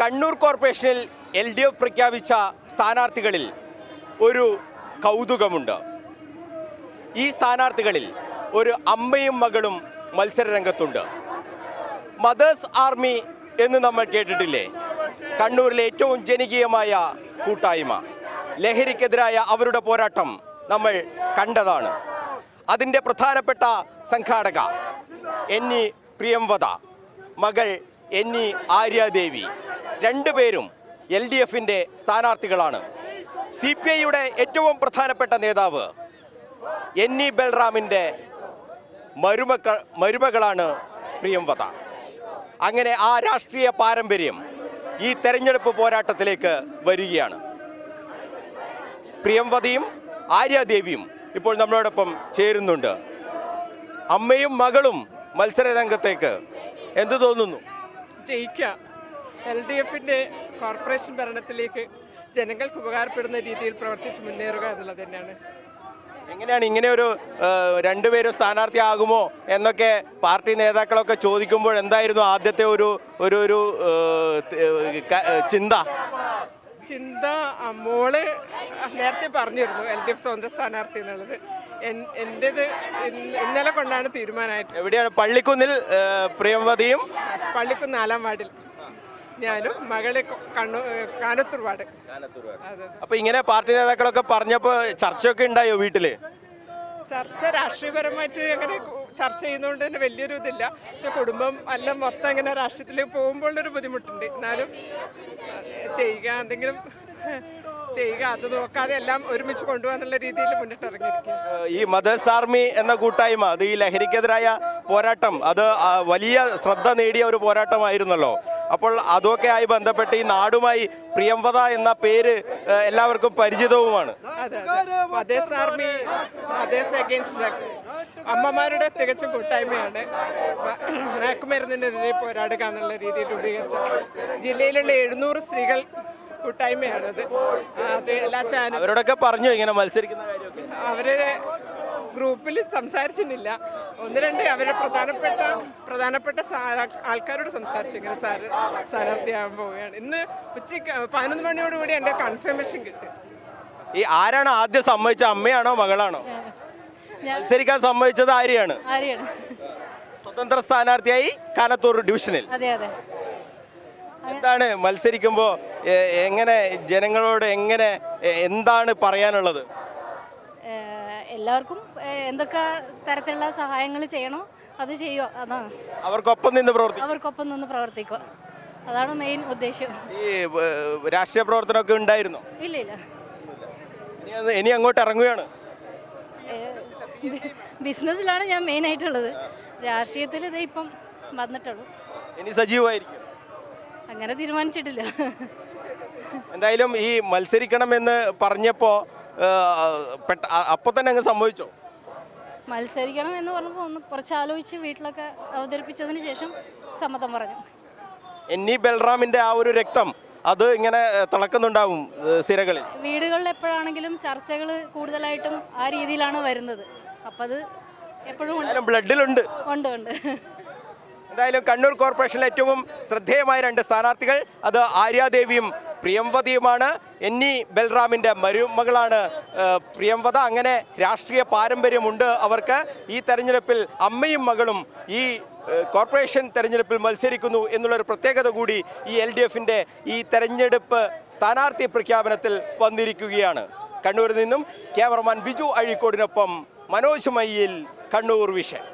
കണ്ണൂർ കോർപ്പറേഷനിൽ L D F പ്രഖ്യാപിച്ച സ്ഥാനാർത്ഥികളിൽ ഒരു കൗതുകമുണ്ട്. ഈ സ്ഥാനാർത്ഥികളിൽ ഒരു അമ്മയും മകളും മത്സരരംഗത്തുണ്ട്. മദേഴ്സ് ആർമി എന്ന് നമ്മൾ കേട്ടിട്ടില്ലേ? കണ്ണൂരിലെ ഏറ്റവും ജനകീയമായ കൂട്ടായ്മ. ലഹരിക്കെതിരായ അവരുടെ പോരാട്ടം നമ്മൾ കണ്ടതാണ്. അതിന്റെ പ്രധാനപ്പെട്ട സംഘാടക എന്നി പ്രിയംവദ മകൾ എന്നി ആര്യാദേവി. രണ്ടുപേരും എൽ ഡി എഫിന്റെ സ്ഥാനാർത്ഥികളാണ്. സി പി ഐയുടെ ഏറ്റവും പ്രധാനപ്പെട്ട നേതാവ് എന്നി ബൽറാമിന്റെ മരുമക്കൾ മരുമകളാണ് പ്രിയംവത അങ്ങനെ ആ രാഷ്ട്രീയ പാരമ്പര്യം ഈ തെരഞ്ഞെടുപ്പ് പോരാട്ടത്തിലേക്ക് വരികയാണ്. പ്രിയംവതിയും ആര്യാദേവിയും ഇപ്പോൾ നമ്മളോടൊപ്പം ചേരുന്നുണ്ട്. അമ്മയും മകളും മത്സര രംഗത്തേക്ക് എന്തു തോന്നുന്നു? ജയിക്കുക എൽ ഡി എഫിന്റെ കോർപ്പറേഷൻ ഭരണത്തിലേക്ക് ജനങ്ങൾക്ക് ഉപകാരപ്പെടുന്ന രീതിയിൽ പ്രവർത്തിച്ച് മുന്നേറുക എന്നുള്ളത് തന്നെയാണ്. എങ്ങനെയാണ് ഇങ്ങനെ ഒരു രണ്ടുപേരും സ്ഥാനാർത്ഥിയാകുമോ എന്നൊക്കെ പാർട്ടി നേതാക്കളൊക്കെ ചോദിക്കുമ്പോൾ എന്തായിരുന്നു ആദ്യത്തെ ഒരു ഒരു ഒരു ചിന്ത? ചിന്ത മോൾ നേരത്തെ പറഞ്ഞിരുന്നു എൽ ഡി എഫ് സ്വന്തം സ്ഥാനാർത്ഥി എന്നുള്ളത്. എന്റെത് ഇന്നലെ കൊണ്ടാണ് തീരുമാനമായിട്ട്. എവിടെയാണ്? പള്ളിക്കുന്നിൽ പ്രിയംവതിയും പള്ളിക്കുന്ന് നാലാം വാർഡിൽ. ഞാനും മകളെ കണ്ണൂർ കാനത്തുർവാട്. അപ്പൊ ഇങ്ങനെ പാർട്ടി നേതാക്കളൊക്കെ പറഞ്ഞപ്പോ ചർച്ചയൊക്കെ ഉണ്ടായോ വീട്ടിൽ? ചർച്ച രാഷ്ട്രീയപരമായിട്ട് അങ്ങനെ ചർച്ച ചെയ്യുന്നതുകൊണ്ട് തന്നെ വലിയൊരു ഇതില്ല. പക്ഷെ കുടുംബം എല്ലാം മൊത്തം ഇങ്ങനെ രാഷ്ട്രീയത്തിൽ പോകുമ്പോൾ ഒരു ബുദ്ധിമുട്ടുണ്ട്. എന്നാലും ചെയ്യുക എന്തെങ്കിലും ചെയ്യുക അത് നോക്കാതെ എല്ലാം ഒരുമിച്ച് കൊണ്ടുപോകാന്നുള്ള രീതിയിൽ മുന്നിട്ട് ഇറങ്ങിയിരിക്കുക ഈ മദേഴ്സ് ആർമി എന്ന കൂട്ടായ്മ അത് ഈ ലഹരിക്കെതിരായ പോരാട്ടം അത് വലിയ ശ്രദ്ധ നേടിയ ഒരു പോരാട്ടമായിരുന്നല്ലോ. അപ്പോൾ അതൊക്കെ ആയി ബന്ധപ്പെട്ട് ഈ നാടുമായി പ്രിയംവത എന്ന പേര് എല്ലാവർക്കും പരിചിതവുമാണ്. അമ്മമാരുടെ തികച്ചും കൂട്ടായ്മയാണ്. മയക്കുമരുന്നിനെതിരെ പോരാടുക എന്നുള്ള രീതിയിൽ രൂപീകരിച്ച ജില്ലയിലുള്ള എഴുന്നൂറ് സ്ത്രീകൾ കൂട്ടായ്മയാണത്. അത് എല്ലാ ചാനൽ അവരോടൊക്കെ പറഞ്ഞു ഇങ്ങനെ മത്സരിക്കുന്ന കാര്യമൊക്കെ? അവരുടെ ഗ്രൂപ്പിൽ സംസാരിച്ചിട്ടില്ല ഒന്ന് രണ്ട് അവരുടെ പ്രധാനപ്പെട്ട പ്രധാനപ്പെട്ട ആൾക്കാരോട് സംസാരിച്ചു. ഇങ്ങനെ സാറ് സ്ഥാനാർത്ഥിയാകാൻ പോവുകയാണ്. ഇന്ന് ഉച്ചയ്ക്ക് പതിനൊന്ന് മണിയോടുകൂടി എന്റെ കൺഫർമേഷൻ കിട്ടി. ഈ ആരാണ് ആദ്യം സമ്മതിച്ച അമ്മയാണോ മകളാണോ? മത്സരിക്കാൻ സമ്മതിച്ചത് ആര്യാണ്? സ്വതന്ത്ര സ്ഥാനാർത്ഥിയായി കാനത്തൂർ ഡിവിഷനിൽ. അതെ അതെ. എന്താണ് മത്സരിക്കുമ്പോൾ എങ്ങനെ ജനങ്ങളോട് എങ്ങനെ എന്താണ് പറയാനുള്ളത്? എല്ലാവർക്കും എന്തൊക്കെ തരത്തിലുള്ള സഹായങ്ങൾ ചെയ്യണോ അത് ചെയ്യുക. അതാണ് അവർക്കൊപ്പം നിന്ന് പ്രവർത്തിക്കും. അവർക്കൊപ്പം നിന്ന് പ്രവർത്തിക്കുക. അതാണ് മെയിൻ ഉദ്ദേശം. ഈ രാഷ്ട്രീയ പ്രവർത്തനമൊക്കെ ഉണ്ടായിരുന്നു? ഇല്ല ഇല്ല. ഇനി അങ്ങോട്ട് ഇറങ്ങുകയാണ്. ബിസിനസ്സിലാണ് ഞാൻ മെയിൻ ആയിട്ടുള്ളത്. രാഷ്ട്രീയത്തിൽ ഇത് ഇപ്പം വന്നിട്ടുള്ളൂ. ഇനി സജീവമായിരിക്കും. അങ്ങനെ തീരുമാനിച്ചിട്ടില്ല. എന്തായാലും ഈ മത്സരിക്കണമെന്ന് പറഞ്ഞപ്പോൾ അപ്പൊ തന്നെ അങ്ങ് സംഭവിച്ചോ മത്സരിക്കണം എന്ന് പറഞ്ഞപ്പോൾ ഒന്ന് കുറച്ച് ആലോചിച്ച് വീട്ടിലൊക്കെ അവതരിപ്പിച്ചതിന് ശേഷം സമ്മതം പറഞ്ഞു. എന്നീ ബൽറാമിന്റെ ആ ഒരു രക്തം അത് ഇങ്ങനെ തിളക്കുന്നുണ്ടാവും സിരകളിൽ? വീടുകളിൽ എപ്പോഴാണെങ്കിലും ചർച്ചകൾ കൂടുതലായിട്ടും ആ രീതിയിലാണ് വരുന്നത്. അപ്പം അത് എപ്പോഴും ബ്ലഡിലുണ്ട് ഉണ്ട് ഉണ്ട്. എന്തായാലും കണ്ണൂർ കോർപ്പറേഷനിലെ ഏറ്റവും ശ്രദ്ധേയമായ രണ്ട് സ്ഥാനാർത്ഥികൾ അത് ആര്യാദേവിയും പ്രിയംവതിയുമാണ്. എന്നീ ബൽറാമിന്റെ മരുമകളാണ് പ്രിയംവത. അങ്ങനെ രാഷ്ട്രീയ പാരമ്പര്യമുണ്ട് അവർക്ക്. ഈ തെരഞ്ഞെടുപ്പിൽ അമ്മയും മകളും ഈ കോർപ്പറേഷൻ തെരഞ്ഞെടുപ്പിൽ മത്സരിക്കുന്നു എന്നുള്ളൊരു പ്രത്യേകത കൂടി ഈ എൽ ഡി എഫിന്റെ ഈ തെരഞ്ഞെടുപ്പ് സ്ഥാനാർത്ഥി പ്രഖ്യാപനത്തിൽ വന്നിരിക്കുകയാണ്. കണ്ണൂരിൽ നിന്നും ക്യാമറമാൻ ബിജു അഴീക്കോടിനൊപ്പം മനോജ് മയ്യിൽ കണ്ണൂർ വിഷൻ.